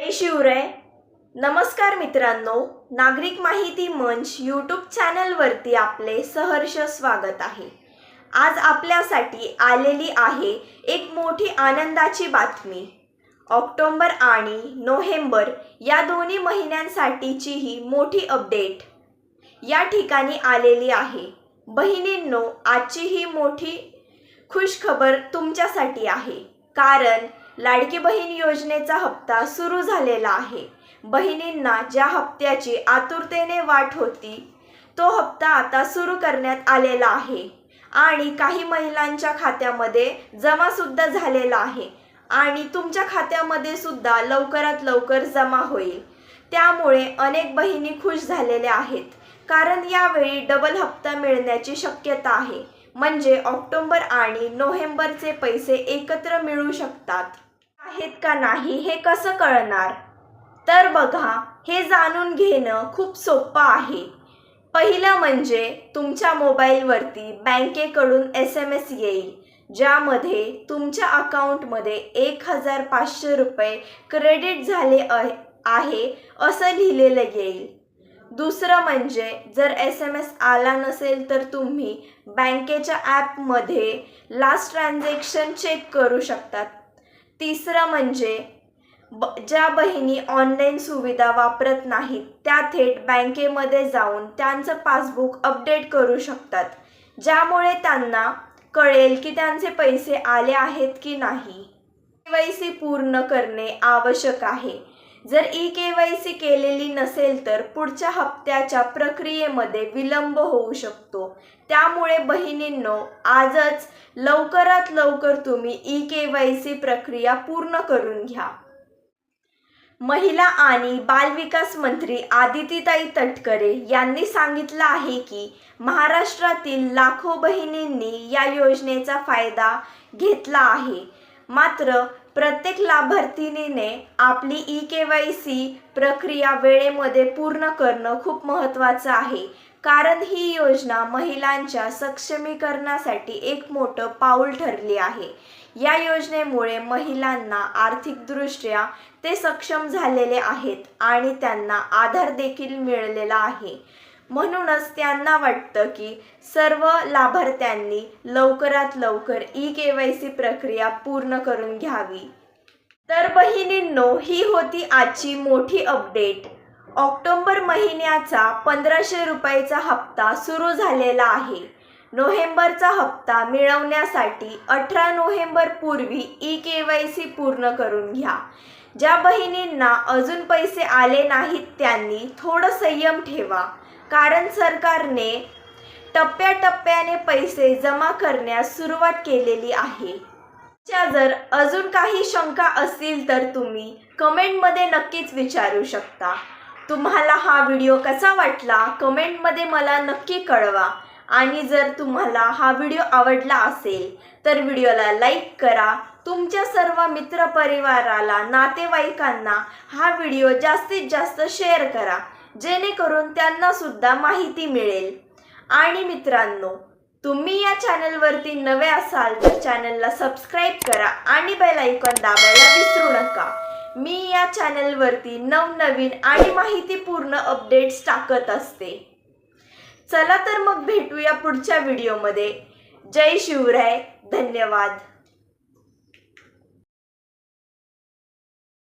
जय शिवराय नमस्कार मित्रांनो नागरिक माहिती मंच यूट्यूब चॅनलवरती आपले सहर्ष स्वागत आहे. आज आपल्यासाठी आलेली आहे एक मोठी आनंदाची बातमी. ऑक्टोंबर आणि नोव्हेंबर या दोन्ही महिन्यांसाठीची ही मोठी अपडेट या ठिकाणी आलेली आहे. बहिणींनो आजची ही मोठी खुशखबर तुमच्यासाठी आहे. कारण लाडकी बहीण योजनेचा हप्ता सुरू झालेला आहे. बहिणींना ज्या हप्त्याची आतुरतेने वाट होती तो हप्ता आता सुरू करण्यात आलेला आहे आणि काही महिलांच्या खात्यामध्ये जमा सुद्धा झालेला आहे आणि तुमच्या खात्यामध्ये सुद्धा लवकरात लवकर जमा होईल. त्यामुळे अनेक बहिणी खुश झालेल्या आहेत. कारण यावेळी डबल हप्ता मिळण्याची शक्यता आहे. म्हणजे ऑक्टोंबर आणि नोव्हेंबरचे पैसे एकत्र मिळू शकतात. आहेत का नाही हे कसं कळणार? तर बघा हे जाणून घेणं खूप सोपं आहे. पहिलं म्हणजे तुमच्या मोबाईलवरती बँकेकडून एस एम एस येईल ज्यामध्ये तुमच्या अकाउंटमध्ये एक हजार पाचशे रुपये क्रेडिट झाले आहे आहे असं लिहिलेलं येईल. दुसरं म्हणजे जर एस एम एस आला नसेल तर तुम्ही बँकेच्या ॲपमध्ये लास्ट ट्रान्झॅक्शन चेक करू शकतात. तिसरं म्हणजे ब ज्या बहिणी ऑनलाईन सुविधा वापरत नाहीत त्या थेट बँकेमध्ये जाऊन त्यांचं पासबुक अपडेट करू शकतात ज्यामुळे त्यांना कळेल की त्यांचे पैसे आले आहेत की नाही. के वाय सी पूर्ण करणे आवश्यक आहे. जर ई के वाय सी केलेली नसेल तर पुढच्या हप्त्याच्या प्रक्रियेमध्ये विलंब होऊ शकतो. त्यामुळे बहिणींनो आजच लवकरात लवकर तुम्ही ई के वाय सी प्रक्रिया पूर्ण करून घ्या. महिला आणि बालविकास मंत्री आदितीताई तटकरे यांनी सांगितलं आहे की महाराष्ट्रातील लाखो बहिणींनी या योजनेचा फायदा घेतला आहे. मात्र प्रत्येक लाभार्थीनीने आपली ई के वाय सी प्रक्रिया वेळेमध्ये पूर्ण करणं खूप महत्त्वाचं आहे. कारण ही योजना महिलांच्या सक्षमीकरणासाठी एक मोठं पाऊल ठरली आहे. या योजनेमुळे महिलांना आर्थिकदृष्ट्या ते सक्षम झालेले आहेत आणि त्यांना आधार देखील मिळालेला आहे. म्हणूनच त्यांना वाटतं की सर्व लाभार्थ्यांनी लवकरात लवकर ई के वाय सी प्रक्रिया पूर्ण करून घ्यावी. तर बहिणींनो ही होती आजची मोठी अपडेट. ऑक्टोबर महिन्याचा पंधराशे रुपयाचा हप्ता सुरू झालेला आहे. नोव्हेंबरचा हप्ता मिळवण्यासाठी अठरा नोव्हेंबर पूर्वी ई के वाय सी पूर्ण करून घ्या. ज्या बहिणींना अजून पैसे आले नाहीत त्यांनी थोडं संयम ठेवा. कारण सरकारने टप्प्याटप्प्याने पैसे जमा करण्यास सुरुवात केलेली आहे. च्या जर अजून काही शंका असतील तर तुम्ही कमेंटमध्ये नक्कीच विचारू शकता. तुम्हाला हा व्हिडिओ कसा वाटला कमेंटमध्ये मला नक्की कळवा. आणि जर तुम्हाला हा व्हिडिओ आवडला असेल तर व्हिडिओला लाईक करा. तुमच्या सर्व मित्रपरिवाराला नातेवाईकांना हा व्हिडिओ जास्तीत जास्त शेअर करा. जेणेकरून त्यांना सुद्धा माहिती मिळेल. आणि मित्रांनो तुम्ही या चॅनलवरती नवे असाल तर चॅनलला सबस्क्राईब करा आणि बेल आयकॉन दाबायला विसरू नका. मी या चॅनलवरती नवनवीन आणि माहितीपूर्ण अपडेट्स टाकत असते. चला तर मग भेटूया पुढच्या व्हिडिओमध्ये. जय शिवराय. धन्यवाद.